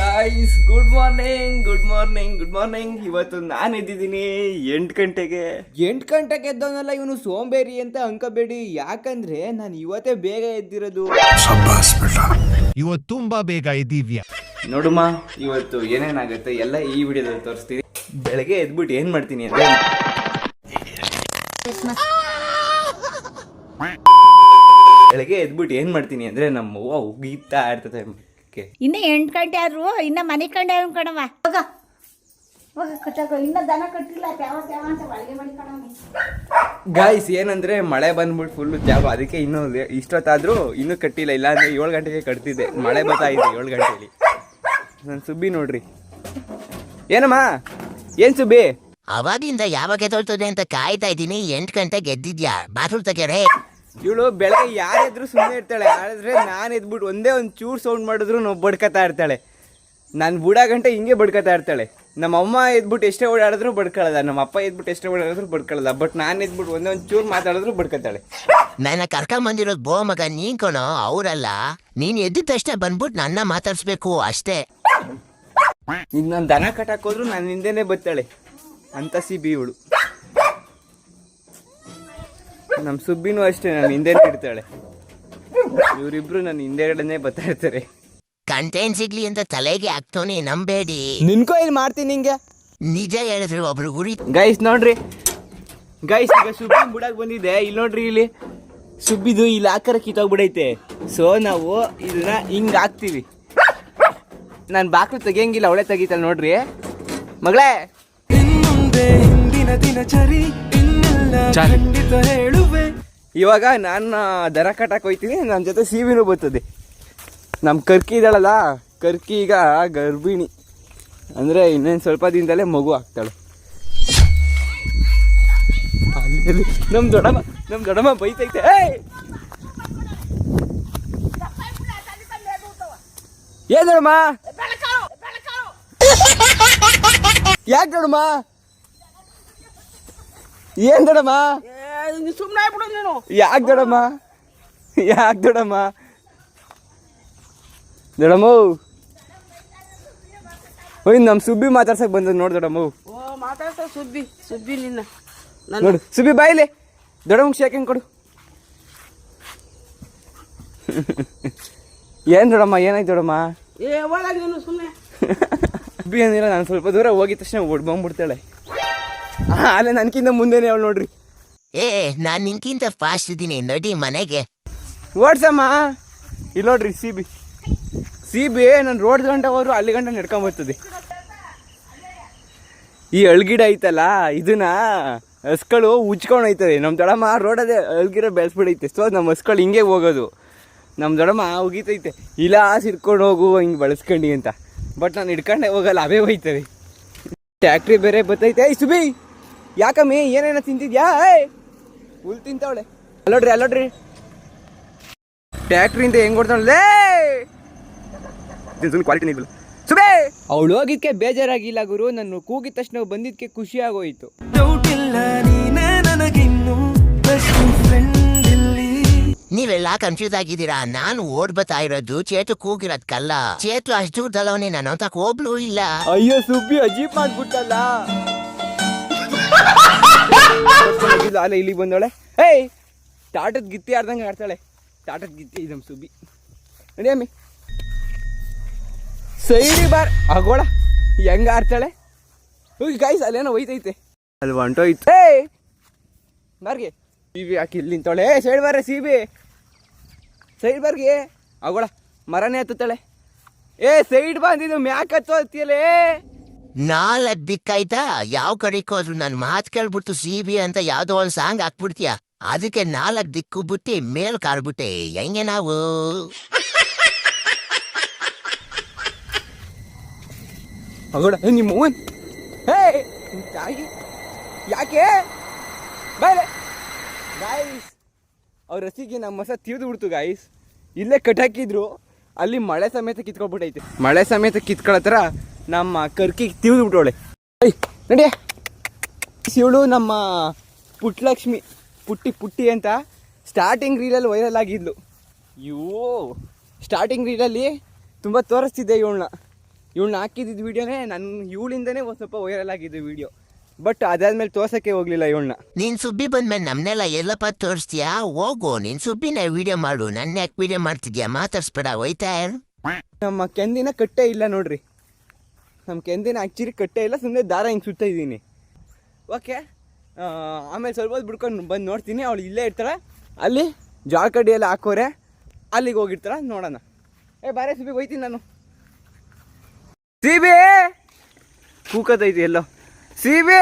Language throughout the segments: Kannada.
Guys good morning good morning good morning ಇವತ್ತು ನಾನು ಎದ್ದಿದ್ದೀನಿ ಎಂಟು ಗಂಟೆಗೆ. ಎಂಟು ಗಂಟೆಗೆ ಎದ್ದವನಲ್ಲ ಇವನು ಸೋಂಬೇರಿ ಅಂತ ಅಂಕಬೇಡಿ. ಯಾಕಂದ್ರೆ ನಾನು ಇವತ್ತೇ ಬೇಗ ಎದ್ದಿರೋದು. ಇವತ್ತು ತುಂಬಾ ಬೇಗ ಇದ್ದೀವ್ಯಾ ನೋಡುಮ್ಮ ಇವತ್ತು ಏನೇನಾಗುತ್ತೆ ಎಲ್ಲ ಈ ವಿಡಿಯೋದಲ್ಲಿ ತೋರಿಸ್ತೀನಿ. ಬೆಳಗ್ಗೆ ಎದ್ಬಿಟ್ಟು ಏನು ಮಾಡ್ತೀನಿ ಅಂದ್ರೆ ಬೆಳಗ್ಗೆ ಎದ್ಬಿಟ್ಟು ಏನು ಮಾಡ್ತೀನಿ ಅಂದ್ರೆ ನಮ್ಮ ಅವ್ವ ಉಗೀತಾ ಇರ್ತದೆ. ಕೆ. ಇನ್ನ ಎಂಟು ಗಂಟೆ ಆದ್ರು ಇನ್ನ ಮನೆ ಕಂಡೆ ಕಣವ ಹೋಗ. ಹೋಗ ಕಟ್ಟಕ. ಇನ್ನ ದನ ಕಟ್ಟಿಲ್ಲ ಯಾವ ಯಾವ ಅಂತ ಒಳಗೆ ಮಾಡಿ ಕಣವ ಗಾಯ್ಸ್ ಏನಂದ್ರೆ ಮಳೆ ಬಂದ್ಬಿಟ್ಟು ಫುಲ್ ಜಾಬ್ ಅದಕ್ಕೆ ಇನ್ನೂ ಇಷ್ಟೊತ್ತಾದ್ರೂ ಇನ್ನೂ ಕಟ್ಟಿಲ್ಲ. ಇಲ್ಲ ಅಂದ್ರೆ ಏಳು ಗಂಟೆಗೆ ಕಟ್ತಿದ್ದೆ. ಮಳೆ ಬರ್ತಾ ಇದೆ ಏಳು ಗಂಟೆಲಿ. ನನ್ನ ಸುಬ್ಬಿ ನೋಡ್ರಿ. ಏನಮ್ಮ? ಏನ್ ಸುಬ್ಬಿ? ಅವಾಗಿಂದ ಯಾವಾಗ ಎದ್ದೊಳ್ತದೆ ಅಂತ ಕಾಯ್ತಾ ಇದ್ದೀನಿ. ಎಂಟು ಗಂಟೆ ಗೆದ್ದಿದ್ಯಾ ಬಾತ್ರೂಮ್ ತೆಗೆರೆ ಇವಳು ಬೆಳಗ್ಗೆ ಯಾರಿದ್ರು ಸುಮ್ಮನೆ ಇರ್ತಾಳೆ. ಆದ್ರೆ ನಾನು ಎದ್ಬಿಟ್ಟು ಒಂದೇ ಒಂದು ಚೂರು ಸೌಂಡ್ ಮಾಡಿದ್ರು ನಾವು ಬಡ್ಕತಾ ಇರ್ತಾಳೆ. ನಾನು ಬುಡ ಗಂಟೆ ಹಿಂಗೆ ಬಡ್ಕತಾ ಇರ್ತಾಳೆ. ನಮ್ಮ ಅಮ್ಮ ಎದ್ಬಿಟ್ಟು ಎಷ್ಟೇ ಓಡಾಡಿದ್ರು ಬಡ್ಕೊಳ್ಳೋದ ನಮ್ಮ ಅಪ್ಪ ಎದ್ಬಿಟ್ಟು ಎಷ್ಟೇ ಓಡಾಡಿದ್ರು ಬಡ್ಕೊಳ್ಳೋದ ಬಟ್ ನಾನು ಎದ್ಬಿಟ್ಟು ಒಂದೇ ಒಂದು ಚೂರು ಮಾತಾಡಿದ್ರು ಬಡ್ಕತಾಳೆ. ನನ್ನ ಕರ್ಕೊಂಬಂದಿರೋದು ಬೋ ಮಗ ನೀನ್ ಕಣೋ ಅವರಲ್ಲ. ನೀನ್ ಎದ್ದಿದ ತಕ್ಷಣ ಬಂದ್ಬಿಟ್ಟು ನನ್ನ ಮಾತಾಡ್ಸ್ಬೇಕು ಅಷ್ಟೇ. ಈಗ ನಾನು ದನ ಕಟ್ಟಕ್ಕೆ ಹೋದ್ರು ನನ್ನ ಹಿಂದೆನೇ ಬತ್ತಾಳೆ. ಅಂತ ಸಿ ಬಿ ಇವಳು. ನಮ್ಮ ಸುಬ್ಬಿನೂ ಅಷ್ಟೇ ನಾನು ಹಿಂದೆ ಇಡ್ತಾಳೆ ಇವರಿಬ್ರು ನನ್ನ ಹಿಂದೆಗಡೆನೇ ಬರ್ತಾ ಇರ್ತಾರೆ. ಕಂಟೆಂಟ್ ಸಿಗ್ಲಿ ಅಂತ ತಲೆಗೆ ಹಾಕ್ತೋನೆ ನಂಬೇಡಿ. ನಿನ್ಕೋ ಇಲ್ಲಿ ಮಾಡ್ತೀನಿ ನಿಂಗೆ. ನಿಜ ಹೇಳಿದ್ರೆ ಒಬ್ರು ಗುರಿ. ಗೈಸ್ ನೋಡ್ರಿ. ಗೈಸ್ ಈಗ ಸುಬ್ಬಿ ಬುಡಕ್ ಬಂದಿದೆ. ಇಲ್ಲಿ ನೋಡ್ರಿ ಇಲ್ಲಿ. ಸುಬ್ಬಿದು ಇಲ್ಲಿ ಆಕಾರ ಕಿತ್ತೋಗ್ಬಿಡೈತೆ ಸೊ ನಾವು ಇದನ್ನ ಹಿಂಗ್ ಹಾಕ್ತಿವಿ. ನಾನು ಬಾಕ್ಲು ತೆಗಿಯಂಗಿಲ್ಲ ಅವಳೆ ತೆಗಿತಾಳೆ ನೋಡ್ರಿ. ಮಗಳೇ. ಇವಾಗ ನಾನು ದರ ಕಟ್ಟಕ್ಕೆ ಹೋಯ್ತೀನಿ ನನ್ನ ಜೊತೆ ಸೀವಿನೂ ಬರ್ತದೆ. ನಮ್ಮ ಕರ್ಕಿ ಇದ್ದಾಳಲ್ಲ, ಕರ್ಕಿ ಈಗ ಗರ್ಭಿಣಿ. ಅಂದರೆ ಇನ್ನೇನು ಸ್ವಲ್ಪ ದಿನದಲ್ಲೇ ಮಗು ಆಗ್ತಾಳೆ. ನಮ್ಮ ದೊಡ್ಡಮ್ಮ ನಮ್ಮ ದೊಡ್ಡಮ್ಮ ಬೈತೈತೆ, ಏಯ್! ಏನ್ ದೊಡ್ಡಮ್ಮ ಯಾಕೆ ದೊಡಮ್ಮ ಏನ್ ದೊಡ್ಡಮ್ಮ? ಸುಮ್ಮನೆ ಆಗ್ಬಿಡು ನೀನು. ಯಾಕೆ ದೊಡಮ್ಮ? ಯಾಕೆ ದೊಡಮ್ಮ? ದೊಡಮ್ಮ ಓಯ್ ನಮ್ಮ ಸುಬ್ಬಿ ಮಾತಾಡ್ಸಕ್ ಬಂದದ್ ನೋಡ್ ದೊಡಮ್ಮ ಓ. ಮಾತಾಡ್ತಾ ಸುಬ್ಬಿ. ಸುಬ್ಬಿ ನಿನ್ನ. ಹೆಂಗ್ ನೋಡು ಸುಬ್ಬಿ ಬಾಯಿಲೆ ದೊಡ್ಡಮ್ಮ ಶೇಕಂಗ್ ಕೊಡು. ಏನ್ ದೊಡಮ್ಮ ಏನಾಯ್ತು ದೊಡಮ್ಮ? ಏ ಒಳಗೆ ನೀನು ಸುಮ್ಮನೆ ಸುಬ್ಬಿ ಏನಿಲ್ಲ ನಾನು ಸ್ವಲ್ಪ ದೂರ ಹೋಗಿದ ತಕ್ಷಣ ಓಡ್ ಬಂದ್ಬಿಡ್ತಾಳೆ. ಅಲ್ಲೇ ನನ್ಕಿಂತ ಮುಂದೆನೇ ಅವಳು ನೋಡ್ರಿ. ಏ, ನಾನು ನಿನ್ಕಿಂತ ಫಾಸ್ಟ್ ಇದ್ದೀನಿ, ನಡಿ ಮನೆಗೆ. ಓಡ್ಸಮ್ಮ ಇಲ್ಲ ನೋಡ್ರಿ ಸಿ ಬಿ ಸಿ ಬಿ ನಾನು ರೋಡ್ ಗಂಟ ಹೋದ್ರು ಅಲ್ಲಿ ಗಂಟ ನಡ್ಕೊಂಡ್ ಬರ್ತದೆ ಈ ಅಳ್ಗಿಡ ಐತಲ್ಲ, ಇದನ್ನ ಹಸ್ಗಳು ಉಜ್ಕೊಂಡು ಹೋಯ್ತದೆ. ನಮ್ಮ ದೊಡಮ್ಮ ರೋಡದೇ ಅಳ್ಗಿರ ಬೆಳೆಸ್ಬಿಡೈತೆ. ಸೊ ನಮ್ಮ ಹಸ್ಗಳು ಹಿಂಗೆ ಹೋಗೋದು. ನಮ್ಮ ದೊಡಮ್ಮ ಉಗಿತೈತೆ. ಇಲ್ಲ ಆಸೆ ಹಿಡ್ಕೊಂಡು ಹೋಗು, ಹಿಂಗೆ ಬಳಸ್ಕೊಂಡು ಅಂತ. ಬಟ್ ನಾನು ಹಿಡ್ಕೊಂಡೆ ಹೋಗಲ್ಲ, ಅವೇ ಹೋಯ್ತದೆ. ಟ್ಯಾಕ್ಟ್ರಿ ಬೇರೆ ಬತ್ತೈತೆ. ಐ ಸುಬಿ! ಯಾಕಮ್ಮಿ, ಏನೇನೋ ತಿಂತಿದ್ಯಾ? ಹುಲ್ ತಿಂತಾವಳೆ ಅಲ್ಲೋಡ್ರಿ ಅಲ್ಲೋಡ್ರಿ. ಟ್ಯಾಕ್ಟ್ರಿಂದ ಹೆಂಗ್ ಹೊಡ್ತಾವಳೆ ಕ್ವಾಲಿಟಿ ಸುಬೇ! ಅವಳು ಹೋಗಿದ್ಕೆ ಬೇಜಾರಾಗಿಲ್ಲ ಗುರು. ನಾನು ಕೂಗಿದ ತಕ್ಷಣ ಬಂದಿದ್ಕೆ ಖುಷಿ ಆಗೋಯ್ತು. ನೀವೆಲ್ಲ ಕನ್ಫ್ಯೂಸ್ ಆಗಿದ್ದೀರಾ? ನಾನು ಓಡ್ ಬರ್ತಾ ಇರೋದು ಚೇತು ಕೂಗಿರೋದ್ ಕಲ್ಲ. ಚೇತು ಅಷ್ಟು ದಲವನೇ ನಾನು ಅಂತ ಹೋಗ್ಲೂ ಇಲ್ಲ. ಅಯ್ಯೋ ಸುಬ್ಬಿ ಅಜೀಬ್ ಮಾಡ್ಬಿಟ್ಟಲ್ಲ. ಅಲ್ಲ ಇಲ್ಲಿಗೆ ಬಂದವಳೆ. ಏಯ್ ಟಾಟದ ಗಿತ್ತಿ ಆಡ್ದಂಗೆ ಆಡ್ತಾಳೆ. ಟಾಟದ ಗಿತ್ತಿ ನಮ್ಮ ಸುಬ್ಬಿ. ನಡಿ ಅಮ್ಮಿ. ಸೈಡಿ ಬಾರ್ ಆಗೋಳ ಹೆಂಗ ಆಡ್ತಾಳೆ? ಹೋಗಿ ಗಾಯ್ಸ್ ಅಲ್ಲೇನೋ ಒಯ್ತೈತೆ ಅಲ್ಲಿ ಹೊಂಟೋಯ್ತು ಏಯ್ ಬಾರ್ಗೆ ಸಿಬಿ ಹಾಕಿ ಇಲ್ಲಿ ನಿಂತಾಳೆ ಏ ಸೈಡ್ ಬಾರೆ ಸಿಬಿ. ಸೈಡ್ ಬಾರ್ಗೆ. ಆಗೋಳ ಮರನೇ ಹತ್ತುತ್ತಾಳೆ. ಏ ಸೈಡ್ ಬಂದಿದ್ದು ಮ್ಯಾಕ್ ಹತ್ತೋತಿಯಲೇ ನಾಲ್ಕ್ ದಿಕ್ಕಾಯ್ತಾ ಯಾವ ಕಡೆಗೆ ಹೋದ್ರು ನನ್ ಮಾತ್ ಕೇಳ್ಬಿಟ್ಟು ಸಿ ಬಿ ಅಂತ ಯಾವ್ದೋ ಒಂದ್ ಸಾಂಗ್ ಹಾಕ್ಬಿಡ್ತೀಯ? ಅದಕ್ಕೆ ನಾಲ್ಕು ದಿಕ್ಕು ಬಿಟ್ಟು ಮೇಲ್ ಕಾರ್ಬಿಟ್ಟೆ ಹೆಂಗೆ ನಾವು? ಮಗಳ ನಿಮ್ಮ ಹೇ ಯಾಕೆ? ಬಾಯ್ಲೆ. ಗಾಯ್ಸ್ ಅವ್ರ ರಸಿಗೆ ನಮ್ಮ ಮಸ ತೀರ್ದು ಬಿಡ್ತು ಗಾಯ್ಸ್ ಇಲ್ಲೇ ಕಟ್ಟಾಕಿದ್ರು, ಅಲ್ಲಿ ಮಳೆ ಸಮೇತ ಕಿತ್ಕೊಬಿಟ್ಟೈತೆ ಮಳೆ ಸಮೇತ ಕಿತ್ಕೊಳತ್ರ ನಮ್ಮ ಕರ್ಕಿ ತಿವಿದು ಬಿಟ್ಟವಳೆ. ಐ ನಡಿಯ ಇವಳು ನಮ್ಮ ಪುಟ್ಟಲಕ್ಷ್ಮಿ ಪುಟ್ಟಿ ಪುಟ್ಟಿ ಅಂತ ಸ್ಟಾರ್ಟಿಂಗ್ ರೀಲಲ್ಲಿ ವೈರಲ್ ಆಗಿದ್ಲು. ಅಯ್ಯೋ ಸ್ಟಾರ್ಟಿಂಗ್ ರೀಲಲ್ಲಿ ತುಂಬ ತೋರಿಸ್ತಿದ್ದೆ ಇವಳನ್ನ. ಇವಳನ್ನ ಹಾಕಿದ್ದು ವೀಡಿಯೋನೇ ನನ್ನ ಇವಳಿಂದನೇ ಒಂದು ಸ್ವಲ್ಪ ವೈರಲ್ ಆಗಿದ್ದು ವಿಡಿಯೋ ಬಟ್ ಅದಾದ್ಮೇಲೆ ತೋರ್ಸಕ್ಕೆ ಹೋಗ್ಲಿಲ್ಲ ಇವಳನ್ನ. ನೀನ್ ಸುಬ್ಬಿ ಬಂದ್ಮೇಲೆ ನಮ್ನೆಲ್ಲ ಎಲ್ಲಪ್ಪ ತೋರಿಸ್ತೀಯಾ? ಹೋಗು ನೀನ್ ಸುಬ್ಬಿನ ವಿಡಿಯೋ ಮಾಡು. ನನ್ನ ಯಾಕೆ ವಿಡಿಯೋ ಮಾಡ್ತಿದ್ಯಾ? ಮಾತಾಡ್ಸ್ಬೇಡ ಹೋಯ್ತಾ ನಮ್ಮ ಕೆಂದಿನ ಕಟ್ಟೆ ಇಲ್ಲ ನೋಡ್ರಿ. ನಮ್ಮ ಕೆಂದಿನ ಆ್ಯಕ್ಚುಲಿ ಕಟ್ಟೆ ಇಲ್ಲ ಸುಮ್ಮನೆ ದಾರ ಹಿಂಗೆ ಸುತ್ತಾ ಇದ್ದೀನಿ. ಓಕೆ ಆಮೇಲೆ ಸ್ವಲ್ಪ ಹೊತ್ತು ಬಿಡ್ಕೊಂಡು ಬಂದು ನೋಡ್ತೀನಿ, ಅವಳು ಇಲ್ಲೇ ಇರ್ತಾಳೆ. ಅಲ್ಲಿ ಜಾಳ ಕಡ್ಡಿ ಎಲ್ಲ ಹಾಕೋರೆ, ಅಲ್ಲಿಗೆ ಹೋಗಿರ್ತಾರ ನೋಡೋಣ. ಏ, ಬಾರೇ, ಸಿಬಿ, ಹೋಯ್ತೀನಿ ನಾನು. ಸಿಬಿ! ಕೂಕತೈತಿ ಎಲ್ಲೋ. ಸಿಬಿ!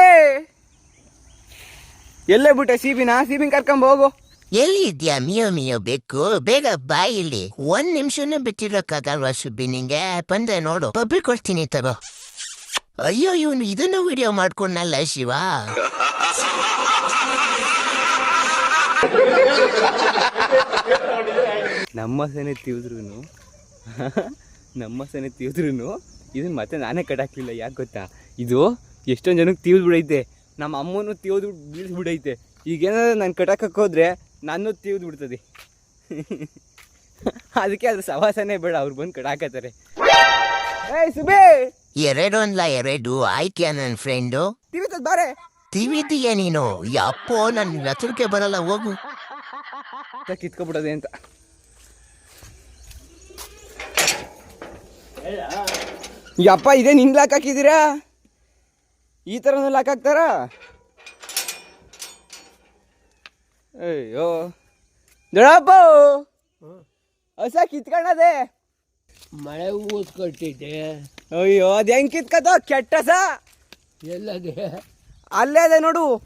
ಎಲ್ಲೇ ಬಿಟ್ಟೆ ಸಿಬಿನ? ಸಿಬಿನ ಕರ್ಕೊಂಡ್ ಹೋಗು. ಎಲ್ಲಿ ಇದೆಯಾ ಮಿಯೋ ಮಿಯೋ ಬೇಕು ಬೇಗ ಬಾ ಇಲ್ಲಿ. ಒಂದ್ ನಿಮಿಷನೂ ಬಿಟ್ಟಿರೋಕ್ಕಾಗಲ್ವಾ ಸುಬ್ಬಿ, ನಿಂಗೆ? ಬಂದೆ ನೋಡು. ಪಬ್ಬಿ ಕೊಡ್ತೀನಿ ತಗೋ. ಅಯ್ಯೋ, ಇವನು ಇದನ್ನ ವಿಡಿಯೋ ಮಾಡ್ಕೊಂಡಲ್ಲ ಶಿವ. ನಮ್ಮ ಸನೆ ತಿವಿದ್ರು ನಮ್ಮ ಸೆನೆ ತಿವಿದ್ರು ಇದನ್ನ ಮತ್ತೆ ನಾನೇ ಕಟ್ಟಾಕ್ಲಿಲ್ಲ ಯಾಕೆ ಗೊತ್ತಾ? ಇದು ಎಷ್ಟೊಂದು ಜನಕ್ಕೆ ತಿವಿದು ಬಿಡೈತೆ. ನಮ್ಮ ಅಮ್ಮನೂ ಬಿಡೈತೆ. ಈಗ ಈಗೇನಾದ್ರು ನಾನು ಕಟ್ಟಾಕಕ್ಕೆ ಹೋದ್ರೆ ನಾನು ತಿವಿದು ಬಿಡ್ತದೆ. ಅದಕ್ಕೆ ಅದ್ರ ಸವಾಸನೇ ಬೇಡ, ಅವ್ರು ಬಂದು ಕಟ್ಟಾಕತ್ತಾರೆ ಏಯ್ ಸುಬೇ ಎರಡು ಅನ್ಲ ಎರಡು ಆಯ್ಕೆಯ ನನ್ ಫ್ರೆಂಡು ತಿವಿತದ ಬಾರೆ. ತಿವಿದೀಯ ನೀನು? ಯಪ್ಪೋ ನನ್ ಹತ್ರಕ್ಕೆ ಬರಲ್ಲ ಹೋಗು. ಕಿತ್ಕೊಬಿಡೋದೆ ಅಂತ. ಯಪ್ಪ ಇದೇ ನಿನ್ ಲಾಕ್ ಹಾಕಿದ್ದೀರಾ? ಈ ಥರನೂ ಲಾಕ್ ಹಾಕ್ತಾರಾ? ಅಯ್ಯೋ. ದೊಡಪ್ಪ ಹೊಸ ಕಿತ್ಕೊಂಡದೆ ಮಳೆ ಊದ್ ಕಟ್ಟಿದ್ದೆ ಅಯ್ಯೋ ಅದು ಹೆಂಗ್ ಕಿತ್ಕತ್ತೋ? ಕೆಟ್ಟಸ ಎಲ್ಲದೆ. ಅಲ್ಲೇ ಅದೇ ನೋಡು.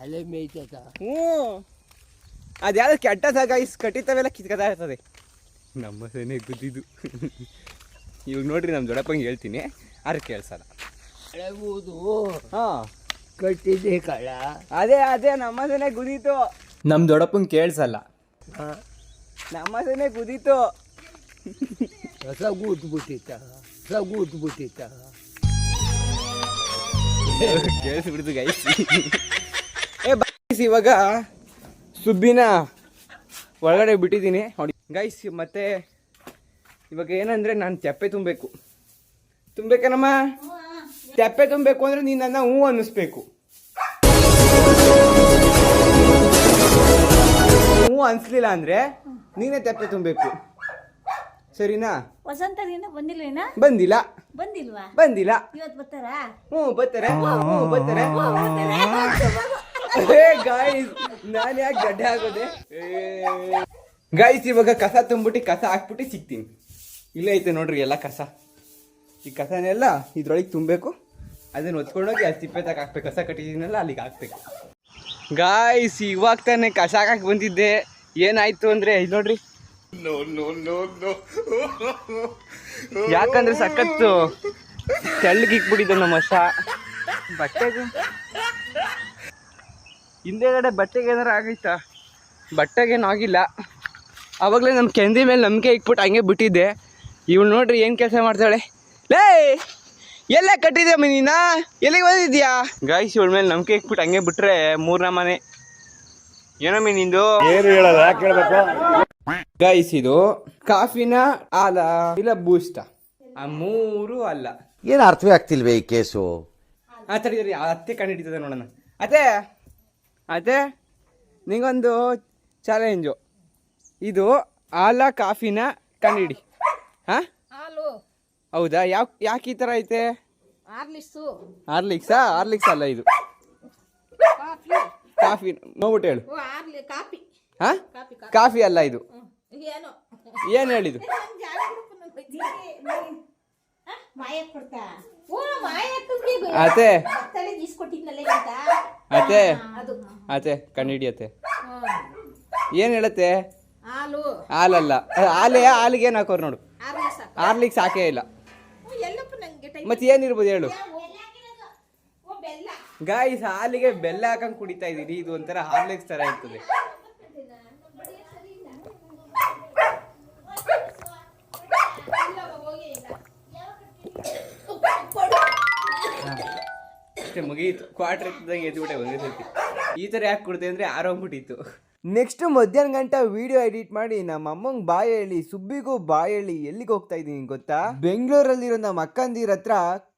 ಅಲ್ಲೇ ಮೇಯ್ತದ ಹ್ಞೂ. ಅದ್ಯಾವ್ದು ಕೆಟ್ಟ ಗೈಸ್ ಕಟ್ಟಿತವೆಲ್ಲ ಕಿತ್ಕೊತಾ ಇರ್ತದೆ. ನಮ್ಮ ಸೇನೆ ಗುದ್ದಿದ್ದು. ಇವಾಗ ನೋಡ್ರಿ ನಮ್ಮ ದೊಡ್ಡಪ್ಪಂಗೆ ಹೇಳ್ತೀನಿ. ಅರ್ ಕೇಳ್ಸಲ್ಲ. ಹಾಂ. ಕಟ್ಟಿದ್ದೆ ಕಳ ಅದೇ ಅದೇ ನಮ್ಮ ಸೇನೆ ಗುದೀತು ನಮ್ಮ ದೊಡ್ಡಪ್ಪಂಗೆ ಕೇಳ್ಸಲ್ಲ. ಹಾ, ನಮ್ಮ ಸೇನೆ ಗುದೀತು ಕೇಳಿಸ್ಬಿಡ್ತು ಗೈಸ್ ಏ ಗೈಸ್ ಇವಾಗ ಸುಬ್ಬಿನ ಒಳಗಡೆ ಬಿಟ್ಟಿದ್ದೀನಿ. ನೋಡಿ ಗೈಸ್ ಮತ್ತೆ ಇವಾಗ ಏನಂದ್ರೆ ನಾನು ತೆಪ್ಪೆ ತುಂಬಬೇಕು. ತುಂಬಬೇಕೇನಮ್ಮ? ತೆಪ್ಪೆ ತುಂಬಬೇಕು ಅಂದ್ರೆ ನೀನು ನನ್ನ ಹೂ ಅನ್ನಿಸ್ಬೇಕು. ಹೂ ಅನ್ಸ್ಲಿಲ್ಲ ಅಂದ್ರೆ ನೀನೇ ತೆಪ್ಪೆ ತುಂಬಬೇಕು. ಸರಿನಾ? ವಸಂತ ಬಂದಿಲ್ಲ ಬಂದಿಲ್ಲ. ಬಂದಿಲ್ವಾ? ಬಂದಿಲ್ಲ. ಇವತ್ತು ಬರ್ತಾರಾ? ಹ್ಞೂ ಬರ್ತಾರೆ. ಹ್ಞೂ ಬರ್ತಾರೆ. ಗಾಯ್ಸ್ ನಾನು ಯಾಕೆ ಗಡ್ಡೆ ಆಗೋದೆ ಗಾಯ್ಸ್ ಇವಾಗ ಕಸ ತುಂಬಿಟ್ಟು ಕಸ ಹಾಕ್ಬಿಟ್ಟು ಸಿಗ್ತೀನಿ. ಇಲ್ಲ ಐತೆ ನೋಡ್ರಿ ಎಲ್ಲ ಕಸ. ಈ ಕಸನೆಲ್ಲ ಇದ್ರೊಳಗೆ ತುಂಬಬೇಕು. ಅದನ್ನ ಹೊತ್ಕೊಂಡೋಗಿ ಅಲ್ಲಿ ಸಿಪ್ಪೆ ತಗ ಹಾಕ್ಬೇಕು. ಕಸ ಕಟ್ಟಿದ್ದೀನಲ್ಲ ಅಲ್ಲಿಗೆ ಹಾಕ್ಬೇಕು. ಗಾಯ್ಸ್ ಇವಾಗ ತಾನೆ ಕಸ ಹಾಕಕ್ಕೆ ಬಂದಿದ್ದೆ. ಏನಾಯ್ತು ಅಂದ್ರೆ ಇಲ್ಲಿ ನೋಡ್ರಿ. ಯಾಕಂದ್ರೆ ಸಖತ್ತು ತೆಳ್ಳಗಿಕ್ಬಿಟ್ಟಿದ್ದೆ ನಮ್ಮ ಹಸ ಬಟ್ಟೆಗೆ. ಹಿಂದೆಗಡೆ ಬಟ್ಟೆಗೆ ಏನಾರು ಆಗೈತಾ? ಬಟ್ಟೆಗೇನು ಆಗಿಲ್ಲ. ಆವಾಗಲೇ ನಮ್ಮ ಕೆಂದಿ ಮೇಲೆ ನಂಬಿಕೆ ಇಕ್ಬಿಟ್ಟು ಹಂಗೆ ಬಿಟ್ಟಿದ್ದೆ. ಇವಳು ನೋಡ್ರಿ ಏನು ಕೆಲಸ ಮಾಡ್ತಾಳೆ. ಲೇ! ಎಲ್ಲ ಕಟ್ಟಿದ್ಯ ಮೀನಿನ ಎಲ್ಲಿಗೆ ಬಂದಿದ್ಯಾ? ಗಾಯ್ಸ್ ಇವಳ ಮೇಲೆ ನಂಬಿಕೆ ಇಕ್ಬಿಟ್ಟು ಹಂಗೆ ಬಿಟ್ರೆ ಮೂರನೇ ಮನೆ. ಏನೋ ನಿಂದು? ಏನು ಹೇಳಲ್ಲ ಯಾಕೆ ಹೇಳ್ಬೇಕು? ಗೈಸ್ ಇದು ಕಾಫಿನ ಆಲ ಇಲ್ಲ ಬೂಸ್ಟ. ಆ ಮೂರು ಅಲ್ಲ. ಏನು ಅರ್ಥವೇ ಆಗ್ತಿಲ್ವೇ ಈ ಕೇಸು? ಆ ಹಿಡಿತದೆ ಅತ್ತೆ ಕಂಡಿಡಿತದೆ ನೋಡೋಣ. ಅತ್ತೆ ಅತ್ತೆ ನಿಂಗೊಂದು ಚಾಲೆಂಜು ಇದು ಆಲ ಕಾಫಿನ ಕಂಡಿಡಿ. ಹಾ? ಹಾಲು. ಹೌದಾ? ಯಾವ ಯಾಕೆ ಈ ಥರ ಐತೆ? ಆರ್ಲಿಸ್ಸು ಹಾರ್ಲಿಕ್ಸಾ? ಹಾರ್ಲಿಕ್ಸ್ ಅಲ್ಲ ಇದು. ಕಾಫಿ. ಕಾಫಿ ನೋಡ್ಬಿಟ್ಟು ಹೇಳು. ಓ ಆರ್ಲಿ ಕಾಫಿ. ಹಾ? ಕಾಫಿ ಅಲ್ಲ ಇದು. ಏನೋ ಏನು ಹೇಳಿದು ಮಾಯ ಕೊಡ್ತಾ? ಓ ಮಾಯಕ್ಕಂಗೆ ಅತ್ತೆ. ಅತ್ತೆ. ಅತ್ತೆ ಕಂಡಿಡಿ ಅತ್ತೆ. ಏನು ಹೇಳತ್ತೆ? ಹಾಲು. ಹಾಲಲ್ಲ. ಹಾಲೇ ಹಾಲಿಗೆ ಏನ್ ಹಾಕೋರು ನೋಡು. ಹಾರ್ಲಿಕ್ ಸಾಕೇ? ಹಾಕೇ ಇಲ್ಲ. ಮತ್ತೆ ಏನಿರ್ಬೋದು ಹೇಳು. ಗಾಯ್ಸ್ ಹಾಲಿಗೆ ಬೆಲ್ಲ ಹಾಕಂಗ್ ಕುಡಿತಾ ಇದೀನಿ ಇದು ಒಂಥರ ಹಾರ್ಲಿಕ್ಸ್ ತರ ಇರ್ತದೆ. ಅಷ್ಟೇ ಮುಗಿಯಿತು ಕ್ವಾರ್ಟರ್ ಇದ್ದಂಗೆ ಎದ್ಬಿಟ್ಟೆ ಒಂದೇ ಸರ್ತಿ ಈ ಥರ ಯಾಕೆ ಕುಡ್ದೆ ಅಂದರೆ ಆರೋಗ್ಬಿಟ್ಟಿತ್ತು ನೆಕ್ಸ್ಟ್ ಮಧ್ಯಾಹ್ನ ಗಂಟ ವಿಡಿಯೋ ಎಡಿಟ್ ಮಾಡಿ ನಮ್ಮ ಅಮ್ಮಂಗ್ ಬಾಯ ಹೇಳಿ ಸುಬ್ಬಿಗೂ ಬಾಯ ಹೇಳಿ ಎಲ್ಲಿಗೆ ಹೋಗ್ತಾ ಇದೀನಿ ಗೊತ್ತಾ? ಬೆಂಗಳೂರಲ್ಲಿರೋ ನಮ್ಮ ಅಕ್ಕಂದಿರ ಹತ್ರ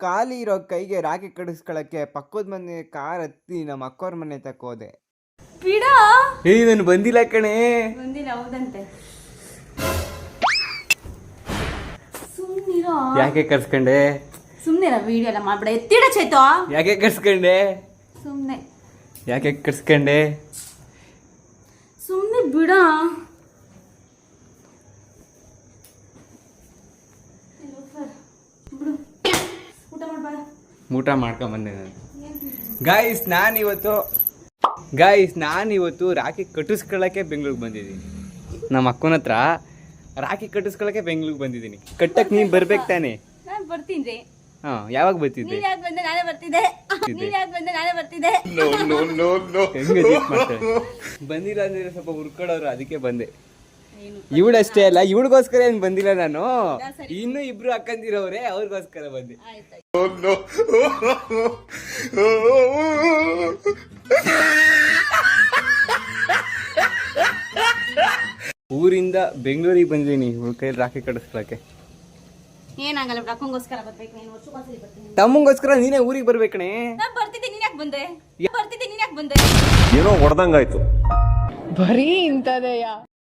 ಖಾಲಿ ಇರೋ ಕೈಗೆ ರಾಕೆ ಕಡಿಸ್ಕೊಳಕ್ಕೆ ಪಕ್ಕದ ಮನೆ ಕಾರ್ ಹತ್ತಿ ನಮ್ಮ ಅಕ್ಕವ್ರ ಮನೆ ತಕ್ಕ ಹೋದೆ. ಬಿಡ? ಏಯ್ ನಾನು ಬಂದಿಲ್ಲ ಕಣೆ. ಬಂದಿಲ್ಲ ಹೌದಂತೆ. ಸುಮ್ಮನಿರೋ ಯಾಕೆ ಕರ್ಸ್ಕೊಂಡೆ? ಸುಮ್ಮನೆ ವಿಡಿಯೋ ಎಲ್ಲ ಮಾಡ್ಬೇಡ. ಎತ್ತಿಡ ಚೈತೋ. ಯಾಕೆ ಕಟ್ಸ್ಕೊಂಡೆ ಸುಮ್ಮನೆ ಯಾಕೆ ಕಟ್ಸ್ಕೊಂಡೆ ಸುಮ್ಮನೆ ಬಿಡ. ಊಟ ಊಟ ಮಾಡ್ಕೊಂಬಂದೆ ನಾನು. ಗಾಯ್ಸ್ ನಾನಿವತ್ತು ಗಾಯ್ಸ್ ನಾನಿವತ್ತು ರಾಖಿ ಕಟ್ಟಿಸ್ಕೊಳ್ಳೋಕ್ಕೆ ಬೆಂಗ್ಳೂರಿಗೆ ಬಂದಿದ್ದೀನಿ. ನಮ್ಮ ಅಕ್ಕನ ಹತ್ರ ರಾಖಿ ಕಟ್ಟಿಸ್ಕೊಳ್ಳೋಕ್ಕೆ ಬೆಂಗ್ಳೂರಿಗೆ ಬಂದಿದ್ದೀನಿ. ಕಟ್ಟಕ್ಕೆ ನೀನು ಬರ್ಬೇಕು ತಾನೆ. ನಾನು ಬರ್ತೀನಿ ಹಾಂ ಯಾವಾಗ ಬರ್ತಿದ್ದೆ? ನೀನ್ ಯಾಕೆ ಬಂದೆ ನಾನೇ ಬರ್ತಿದ್ದೆ. ನೀನ್ ಯಾಕೆ ಬಂದೆ ನಾನೇ ಬರ್ತಿದ್ದೆ. ಹೆಂಗೆ ಜೀಪ್ ಮಾಡ್ತಾರೆ ಬಂದಿಲ್ಲ ಅಂದ್ರೆ ಸ್ವಲ್ಪ ಹುರ್ಕೊಳ್ಳೋರು ಅದಕ್ಕೆ ಬಂದೆ. ಇವಳಷ್ಟೇ ಅಲ್ಲ ಇವಳಿಗೋಸ್ಕರ ಏನ್ ಬಂದಿಲ್ಲ ನಾನು? ಇನ್ನು ಇಬ್ರು ಅಕ್ಕಂದಿರೋರೆ ಅವ್ರಿಗೋಸ್ಕರ ಬಂದೆ. ಊರಿಂದ ಬೆಂಗಳೂರಿಗೆ ಬಂದಿದ್ದೀನಿ ಇವಳ ಕೈಯಲ್ಲಿ ರಾಖಿ ಕಟ್ಟಿಸ್ಕೊಳಕ್ಕೆ. ಏನಾಗಲ್ಲ ಬಿಡು ಅಕ್ಕಂಗೋಸ್ಕರ ಬರ್ಬೇಕು ನೀನು ವರ್ಷಕ್ಕೊಂದ್ಸಲಿ ಬರ್ತೀನಿ. ತಮ್ಮಂಗೋಸ್ಕರ ನೀನೇ ಊರಿಗೆ ಬರ್ಬೇಕಣೆ ನಾನು ಬರ್ತಿದ್ದೆ ನೀನ್ ಯಾಕೆ ಬಂದೆ? ಬರ್ತಿದ್ದೆ ನೀನ್ ಯಾಕೆ ಬಂದೆ? ಏನೋ ಹೊಡೆದಂಗಾಯ್ತು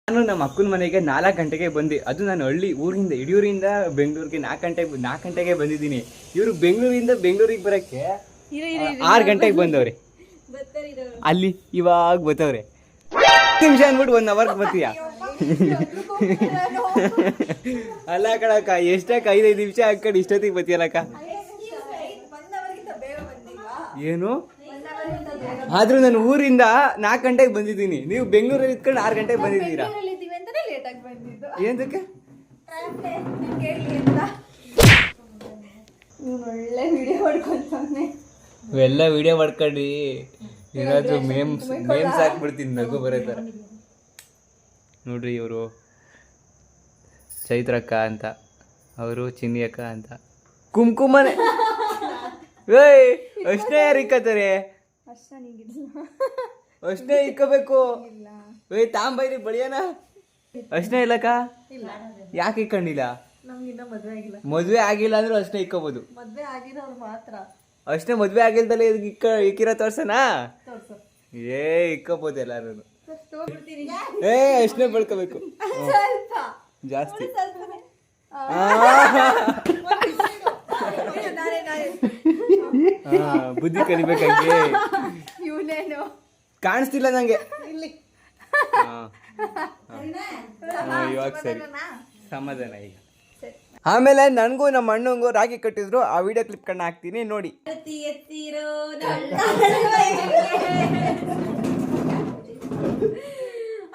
ನಾನು ನಮ್ಮ ಅಕ್ಕನ ಮನೆಗೆ ನಾಲ್ಕು ಗಂಟೆಗೆ ಬಂದೆ. ಅದು ನಾನು ಹಳ್ಳಿ ಊರಿಂದ ಯಡಿಯೂರಿಂದ ಬೆಂಗಳೂರಿಗೆ ನಾಲ್ಕು ಗಂಟೆಗೆ ನಾಲ್ಕು ಗಂಟೆಗೆ ಬಂದಿದ್ದೀನಿ. ಇವರು ಬೆಂಗಳೂರಿಂದ ಬೆಂಗಳೂರಿಗೆ ಬರೋಕ್ಕೆ ಆರು ಗಂಟೆಗೆ ಬಂದವ್ರೆ. ಅಲ್ಲಿ ಇವಾಗ ಬತ್ತವ್ರೆ. ನಿಮಿಷ ಅಂದ್ಬಿಟ್ಟು ಒನ್ ಅವರ್ಗೆ ಬರ್ತೀಯ? ಅಲ್ಲ ಕಣಕ್ಕ ಎಷ್ಟಕ್ಕ ಐದೈದು ನಿಮಿಷ ಹಾಕೊಂಡು ಇಷ್ಟೊತ್ತಿಗೆ ಬತ್ತಿಯಲ್ಲಕ್ಕ ಏನು? ಆದ್ರೂ ನಾನು ಊರಿಂದ ನಾಲ್ಕು ಗಂಟೆಗೆ ಬಂದಿದ್ದೀನಿ. ನೀವು ಬೆಂಗಳೂರಲ್ಲಿ ಇದ್ಕೊಂಡು ಆರು ಗಂಟೆಗೆ ಬಂದಿದ್ದೀರಾ? ಏನಕ್ಕೆ ಇವೆಲ್ಲ ವಿಡಿಯೋ ಮಾಡ್ಕೊಂಡು. ಏನಾದ್ರು ಮೇಮ್ಸ್ ಮೇಮ್ಸ್ ಹಾಕ್ಬಿಡ್ತೀನಿ ನಗು ಬರೋ ಥರ ನೋಡ್ರಿ ಇವರು. ಚೈತ್ರಕ್ಕ ಅಂತ. ಅವರು ಚಿನ್ನಿ ಅಕ್ಕ ಅಂತ. ಕುಂಕುಮನೆ. ಏಯ್ ಅಷ್ಟೇ ಯಾರು ಇಕ್ಕತ್ತಾರೆ? ಅಷ್ಟೇ ಇಕ್ಕಬೇಕು. ಏಯ್ ತಾಂಬೈರಿ ಬಳಿಯನ. ಅಷ್ಟೇ ಇಲ್ಲಕ್ಕ? ಯಾಕೆ ಇಕ್ಕಂಡಿಲ್ಲ? ಮದ್ವೆ ಆಗಿಲ್ಲ. ಅಂದ್ರೆ ಅಷ್ಟೇ ಇಕ್ಕೋಬಹುದು ಅಷ್ಟೇ ಮದ್ವೆ ಆಗಿಲ್ದಲ್ಲ ಇಕ್ಕ ಇಕ್ಕಿರೋ ತೋರ್ಸನಾ? ಏ ಇಕ್ಕೋಬಹುದು ಎಲ್ಲಾರು ಏ ಅಷ್ಟೇ ಬಳ್ಕೋಬೇಕು? ಜಾಸ್ತಿ. ಬುದ್ಧಿ ಕಲಿಬೇಕಂಗೆ. ಕಾಣಿಸ್ತಿಲ್ಲ ನಂಗೆ. ಇವಾಗ ಸರಿ. ಸಮಾಧಾನ? ಈಗ. ಆಮೇಲೆ ನನಗೂ ನಮ್ಮ ಅಣ್ಣಂಗೂ ರಾಗಿ ಕಟ್ಟಿದ್ರು. ಆ ವಿಡಿಯೋ ಕ್ಲಿಪ್ ಕಣ್ಣ ಹಾಕ್ತೀನಿ ನೋಡಿ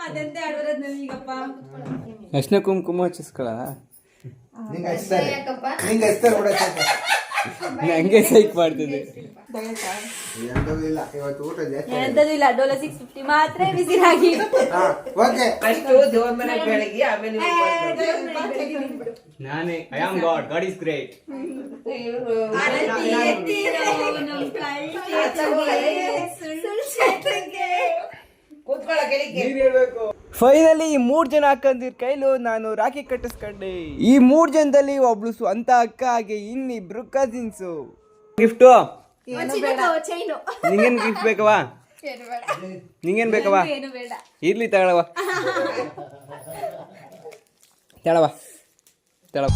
ಅದಂತೆ ಆಡೋರದ್ ನನಗಪ್ಪ ಅಷ್ಟೇ ಕುಂಕುಮ ಹಚ್ಚಿಸ್ಕೊಳ ನಂಗೆ ಸೈಕ್ ಮಾಡ್ತಿದ್ದೆ. ಎಂತದಿಲ್ಲ ಡೋಲ ಸಿಕ್ಸ್ ಫಿಫ್ಟಿ ಮಾತ್ರ ಬಿಸಿರಾಗಿ ನಾನೇ I am God God is great finally ಈ ಮೂರ್ ಜನ ಅಕ್ಕಂದಿರ್ ಕೈಲು ನಾನು ರಾಖಿ ಕಟ್ಟಿಸ್ಕೊಂಡೆ. ಈ ಮೂರ್ ಜನದಲ್ಲಿ ಒಬ್ಳು ಸ್ವಂತ ಅಕ್ಕ ಹಾಗೆ ಇನ್ನಿಬ್ರು ಕಸಿನ್ಸು ಗಿಫ್ಟು ನಿಂಗೇನ್ ಗಿಫ್ಟ್ ಬೇಕವಾ ನಿಂಗೇನ್ ಬೇಕವಾ ಇರ್ಲಿ ತಗೊಳವಾ ತಳವಾ ತಳವ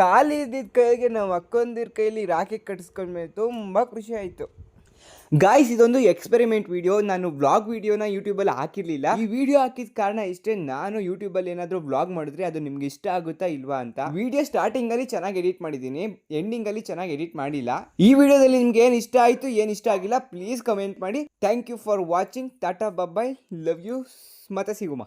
ಖಾಲಿ ಇದ್ದಿದ್ದ ಕೈಗೆ ನಾವು ಅಕ್ಕಂದಿರ ಕೈಲಿ ರಾಖಿ ಕಟ್ಟಿಸ್ಕೊಂಡ್ಮೇಲೆ ತುಂಬ ಖುಷಿ ಆಯಿತು. ಗಾಯ್ಸ್ ಇದೊಂದು ಎಕ್ಸ್ಪೆರಿಮೆಂಟ್ ವಿಡಿಯೋ ನಾನು ವ್ಲಾಗ್ ವಿಡಿಯೋನ ಯೂಟ್ಯೂಬಲ್ಲಿ ಹಾಕಿರಲಿಲ್ಲ. ಈ ವಿಡಿಯೋ ಹಾಕಿದ ಕಾರಣ ಇಷ್ಟೇ ನಾನು ಯೂಟ್ಯೂಬಲ್ಲಿ ಏನಾದರೂ ವ್ಲಾಗ್ ಮಾಡಿದ್ರೆ ಅದು ನಿಮ್ಗೆ ಇಷ್ಟ ಆಗುತ್ತಾ ಇಲ್ವಾ ಅಂತ. ವಿಡಿಯೋ ಸ್ಟಾರ್ಟಿಂಗಲ್ಲಿ ಚೆನ್ನಾಗಿ ಎಡಿಟ್ ಮಾಡಿದ್ದೀನಿ. ಎಂಡಿಂಗಲ್ಲಿ ಚೆನ್ನಾಗಿ ಎಡಿಟ್ ಮಾಡಿಲ್ಲ. ಈ ವಿಡಿಯೋದಲ್ಲಿ ನಿಮ್ಗೆ ಏನು ಇಷ್ಟ ಆಯಿತು, ಏನು ಇಷ್ಟ ಆಗಿಲ್ಲ ಪ್ಲೀಸ್ ಕಮೆಂಟ್ ಮಾಡಿ. Thank you for watching tata bye bye love you ಮತ್ತೆ ಸಿಗುಮ